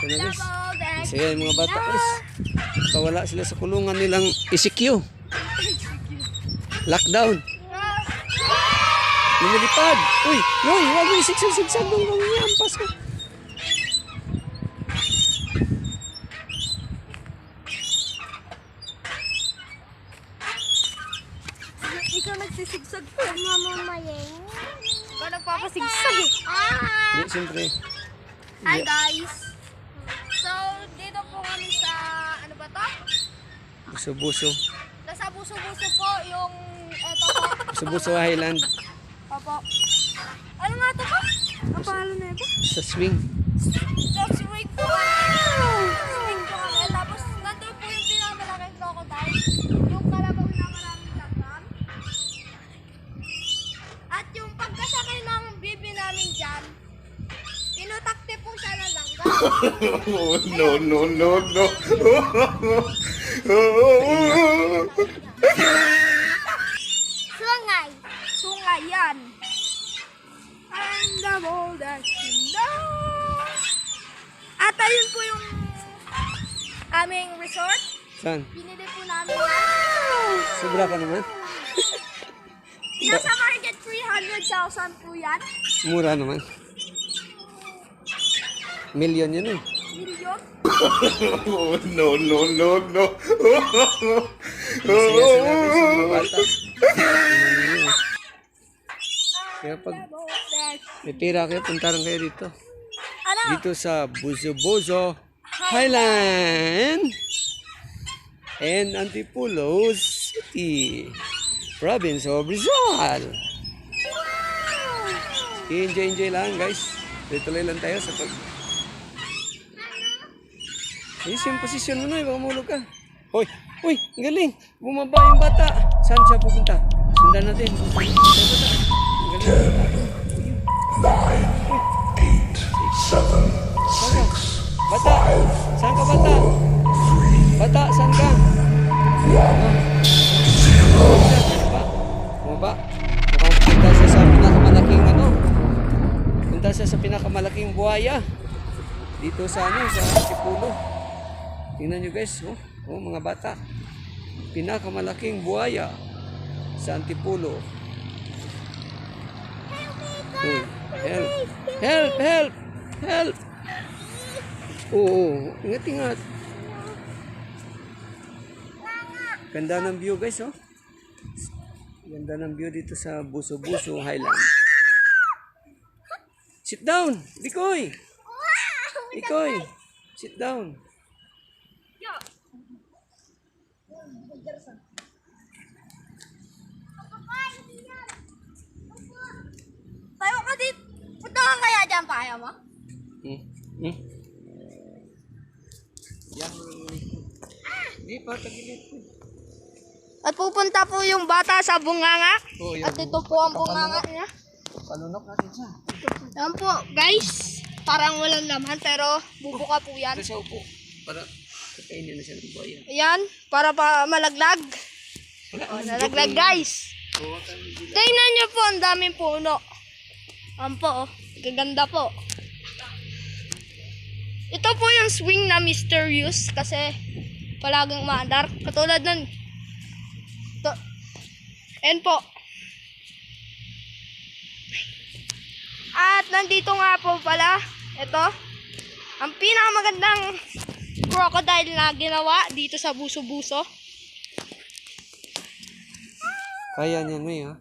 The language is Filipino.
So yan mga bata guys. Kawala sila sa kulungan nilang ECQ. Lockdown. Lumilipad. Uy, yoy, wag mo isigsag-sigsag doon kung ampas ko. Ikaw nagsisigsag po. Mamamayeng. Ikaw nagpapasigsag eh. Hindi, siyempre. Hi guys! So, dito po kami sa, ano ba to? Buso-buso. Nasa buso-buso po yung, eto po. Buso-buso Highland. Opo. Ano nga to po? Ang pangalan na ito? Sa swing. Just swing po kami. Swing po kami. Tapos, nandun po yung pinakamalaking crocodile. Yung kalabaw na maraming langgam. At yung pagkasakay ng bibi namin dyan, tinutakte po siya ng langgam. Oh, no, no, no, no. Sungay. Sungay yan. And the boldest in the... At ayun po yung aming resort. Saan? Binili po namin yan. Sobra ka naman. Nasa market 300,000 po yan. Mura naman. Million yun eh. Million. Oh, no, no, no, no. Kaya pag may pera kayo, puntaran kayo dito. Ano? Dito sa Buzo Buzo Highland and Antipolo City, province of Rizal. Enjoy, enjoy lang guys. Tuloy lang tayo sa pag... Ayos yung posisyon mo na, eh, baka mahulog ka. Hoy, hoy, ang galing. Bumaba yung bata. Saan siya pupunta? Sundan natin. Bata. Ang galing. Saan ka? Bata! Saan ka bata? Bata, saan ka? Bumaba. Bumaba. Mukhang punta siya sa pinakamalaking ano. Punta siya sa pinakamalaking buhaya. Dito sa ano, sa Sipulo. Tingnan nyo guys, oh, oh mga bata. Pinakamalaking buhaya sa Antipulo. Uy, help! Help! Help! Help! Oo, ingat ingat. Ganda ng view guys, oh. Ganda ng view dito sa Buso-Buso Highland. Sit down! Bikoy! Bikoy! Sit down. Tayo ka dito. Punta ka kaya dyan, paya mo? Hmm. Hmm. Yan. Hindi pa tagilid. At pupunta po yung bata sa bunganga. Oh. At ito po ang bunganga niya. Palunok natin siya. Yan po, guys. Parang walang laman, pero bubuka po yan. Ito siya upo. Para kakainin na siya ng buhaya. Ayan, para pa malaglag. O, nalaglag guys. Tingnan nyo po, ang daming puno. Ayan po, oh. Gaganda po. Ito po yung swing na mysterious kasi palaging maandar. Katulad nun. Ito. Ayan po. At nandito nga po pala, ito, ang pinakamagandang crocodile na ginawa dito sa Buso-Buso. Kaya niya na eh, ha?